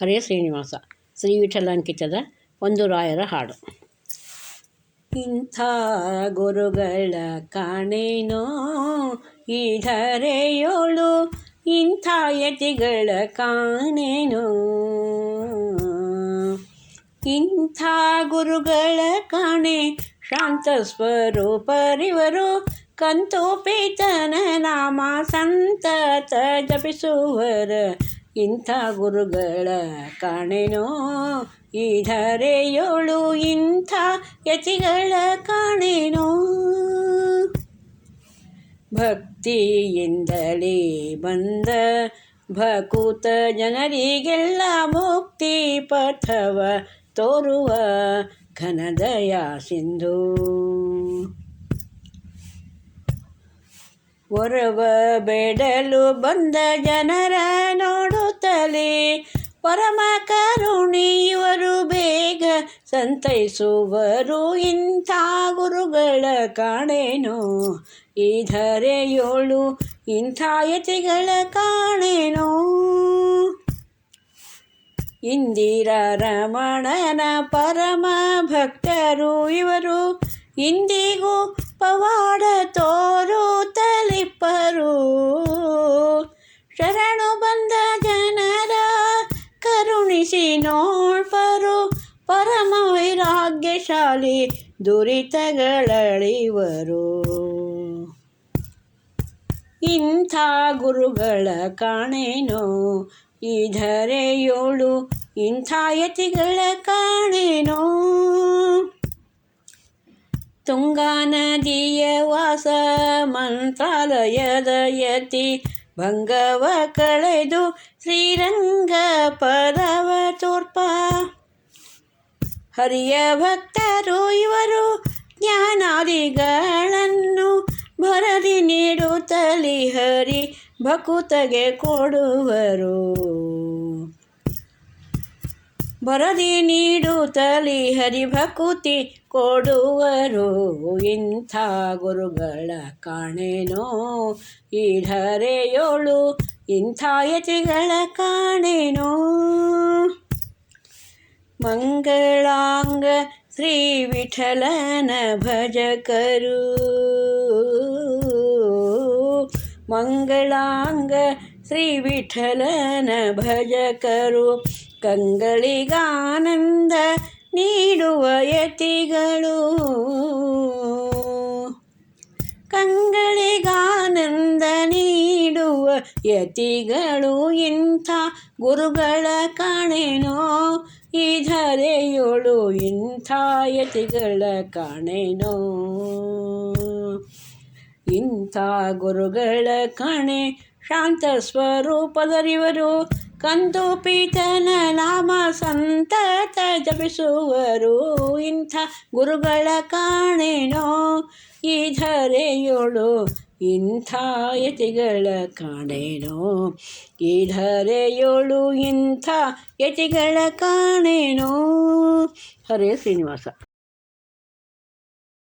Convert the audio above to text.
ಹರೇ ಶ್ರೀನಿವಾಸ. ಶ್ರೀ ವಿಠಲಾಂಕಿತದ ಒಂದು ರಾಯರ ಹಾಡು. ಇಂಥ ಗುರುಗಳ ಕಾಣೇನೋ ಈ ಧರೆಯೋಳು ಇಂಥ ಯತಿಗಳ ಕಾಣೇನೋ. ಇಂಥ ಗುರುಗಳ ಕಾಣೆ ಶಾಂತ ಸ್ವರೂಪರಿವರು ಕಂತು ಪೀತನ ನಾಮ ಸಂತತ ಜಪಿಸುವರ. ಇಂಥ ಗುರುಗಳ ಕಾಣೆನೋ? ಈ ಇಂಥ ಯತಿಗಳ ಕಾಣೆನೋ? ಭಕ್ತಿಯಿಂದಲೇ ಬಂದ ಭಕುತ ಜನರಿಗೆಲ್ಲ ಮುಕ್ತಿ ಪಥವ ತೋರುವ ಘನದಯ ಸಿಂಧು. ಒರವ ಬೇಡಲು ಬಂದ ಜನರ ನೋಡುತ್ತಲೇ ಪರಮ ಕರುಣಿಯವರು ಬೇಗ ಸಂತೈಸುವರು. ಇಂಥ ಗುರುಗಳ ಕಾಣೇನೋ? ಈ ಧರೆಯೋಳು ಇಂಥ ಯತಿಗಳ ಕಾಣೇನೋ? ಇಂದಿರಾ ರಮಣನ ಪರಮ ಭಕ್ತರು ಇವರು ಇಂದಿಗೂ ಪವಾಡ ತೋರು ಶರಣು ಬಂದ ಜನರ ಕರುಣಿಸಿ ನೋಡ್ಪರು. ಪರಮ ವೈರಾಗ್ಯಶಾಲಿ ದುರಿತಗಳಳಿವರು. ಇಂಥ ಗುರುಗಳ ಕಾಣೇನು ಈ ಧರೆಯೋಳು ಇಂಥ ಯತಿಗಳ ಕಾಣೇನು ತುಂಗಾ ನದಿಯ ವಾಸ ಮಂತ್ರಾಲಯದ ಯತಿ. ಭಂಗವ ಕಳೆದು ಶ್ರೀರಂಗ ಪದವ ತೋರ್ಪ. ಹರಿಯ ಭಕ್ತರು ಇವರು ಜ್ಞಾನಾದಿಗಳನ್ನು ಭರದಿ ನೀಡುತ್ತಲಿ ಹರಿ ಭಕುತಗೆ ಕೊಡುವರು. ಬರದಿ ನೀಡುತ್ತಲಿ ಹರಿಭಕುತಿ ಕೊಡುವರು. ಇಂಥ ಗುರುಗಳ ಕಾಣೆನೋ? ಈ ಧರೆಯೋಳು ಇಂಥ ಯತಿಗಳ ಕಾಣೆನೋ? ಮಂಗಳಾಂಗ ಶ್ರೀ ವಿಠಲನ ಭಜಕರು. ಮಂಗಳಾಂಗ ಶ್ರೀ ವಿಠಲನ ಭಜಕರು. ಕಂಗಳಿಗಾನಂದ ನೀಡುವ ಯತಿಗಳು. ಕಂಗಳಿಗಾನಂದ ನೀಡುವ ಯತಿಗಳು ಇಂಥ ಗುರುಗಳ ಕಾಣೆನೋ? ಈ ಇಂಥ ಯತಿಗಳ ಕಾಣೆನೋ? ಇಂಥ ಗುರುಗಳ ಕಣೆ ಶಾಂತ ಸ್ವರೂಪದರಿವರು ಕಂದು ಪೀತನ ನಾಮ ಸಂತತ ಜಪಿಸುವರು. ಇಂಥ ಗುರುಗಳ ಕಾಣೆನೋ? ಈ ಧರೆಯೋಳು ಇಂಥ ಯತಿಗಳ ಕಾಣೆನೋ? ಈ ಧರೆಯೋಳು ಇಂಥ ಯತಿಗಳ ಕಾಣೆನೋ? ಹರೇ ಶ್ರೀನಿವಾಸ.